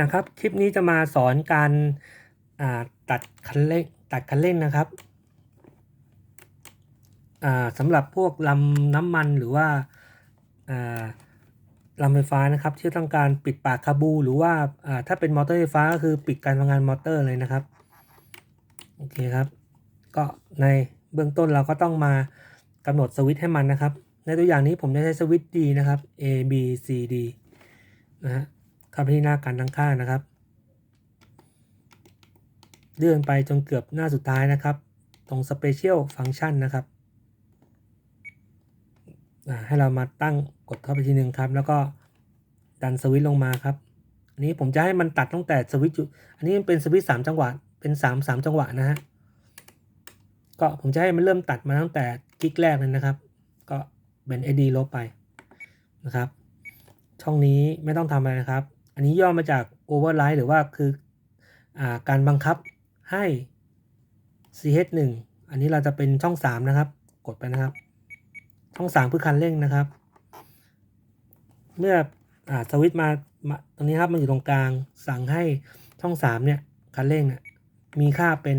นะครับคลิปนี้จะมาสอนการาตัดคันเร่งตัดคันเร่งนะครับสำหรับพวกลำน้ำมันหรือว่าาลำไฟฟ้านะครับ ที่ต้องการปิดปากคาบู หรือว่าอ่าถ้าเป็นมอเตอร์ไฟฟ้าก็คือปิดการทำงานมอเตอร์เลยนะครับโอเคครับ ก็ในเบื้องต้นเราก็ต้องมากำหนดสวิตช์ให้มันนะครับ ในตัวอย่างนี้ผมจะใช้สวิตช์ D นะครับ A B C D นะฮะ เข้าไปที่หน้าการตั้งค่านะครับ เลื่อนไปจนเกือบหน้าสุดท้ายนะครับ ตรง Special Function นะครับให้เรามาตั้งกดเข้าไปทีหนึ่งครับ แล้วก็ดันสวิตช์ลงมาครับอันนี้ผมจะให้มันตัดตั้งแต่สวิตช์อันนี้เป็นสวิตช์สามจังหวะเป็นสามสามจังหวะนะฮะก็ผมจะให้มันเริ่มตัดมาตั้งแต่กิกแรกเลยนะครับ ก็เป็น AD ลบไปนะครับ ช่องนี้ไม่ต้องทำอะไรนะครับ อันนี้ย่อมาจาก override หรือว่าคืออการบังคับให้ ch1 อันนี้เราจะเป็นช่อง 3 นะครับ กดไปนะครับ ช่อง3คือคันเร่งนะครับ เมื่ออสวิตช์มามาตรงนี้ครับมันอยู่ตรงกลางสั่งให้ช่อง3เนี่ยคันเร่งเนี่ยมีค่าเป็น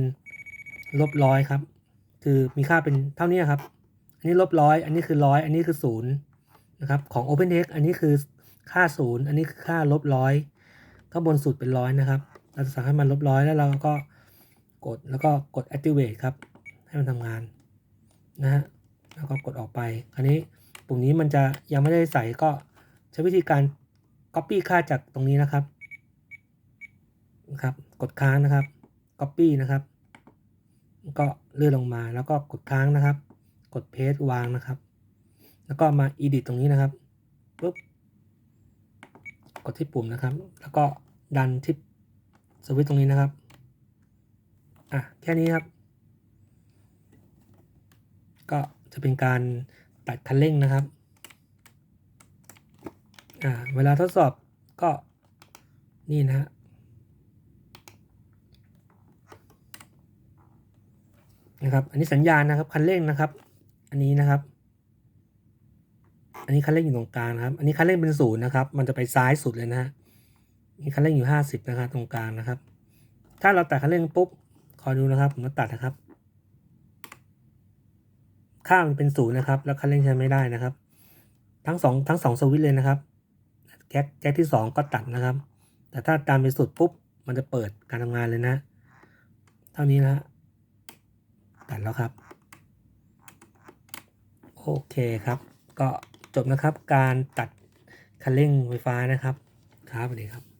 ลบร้อยครับ คือมีค่าเป็นเท่านี้ครับ อันนี้ลบร้อยอันนี้คือร้อยอันนี้คือศูนย์นะครับของ OpenText อันนี้คือ ค่าศูนย์อันนี้คือค่าลบร้อยข้างบนสุดเป็นร้อยนะครับ เราจะสั่งให้มันลบร้อยแล้วเราก็กดแล้วก็กด activate ครับ ให้มันทำงานนะฮะแล้วก็กดออกไป คราวนี้ปุ่มนี้มันจะยังไม่ได้ใส่ก็ใช้วิธีการ copy ค่าจากตรงนี้นะครับนะครับ กดค้างนะครับ copy นะครับ ก็เลื่อนลงมาแล้วก็กดค้างนะครับ กด paste วางนะครับ แล้วก็มา edit ตรงนี้นะครับปุ๊บ กดที่ปุ่มนะครับ แล้วก็ดันที่สวิตช์ตรงนี้นะครับ อะ แค่นี้ครับ ก็จะเป็นการตัดคันเร่งนะครับ อ่า เวลาทดสอบก็นี่นะฮะนะครับ อันนี้สัญญาณนะครับ คันเร่งนะครับ อันนี้นะครับ อันนี้คันเร่งอยู่ตรงกลางครับ อันนี้คันเร่งเป็นศูนย์นะครับ มันจะไปซ้ายสุดเลยนะฮะนี่คันเร่งอยู่ห้าสิบนะครับตรงกลางนะครับ ถ้าเราตัดคันเร่งปุ๊บ คอยดูนะครับ ผมจะตัดนะครับค่ามเป็นศูนย์นะครับ แล้วคันเร่งใช้ไม่ได้นะครับ ทั้งสองทั้งสองสวิตช์เลยนะครับ แก๊กแก๊กที่สองก็ตัดนะครับ แต่ถ้าตามไปสุดปุ๊บ มันจะเปิดการทำงานเลยนะ เท่านี้นะฮะตัดแล้วครับ โอเคครับ ก็ จบนะครับ การตัดคันเร่งไฟฟ้านะครับ ครับสวัสดีครับ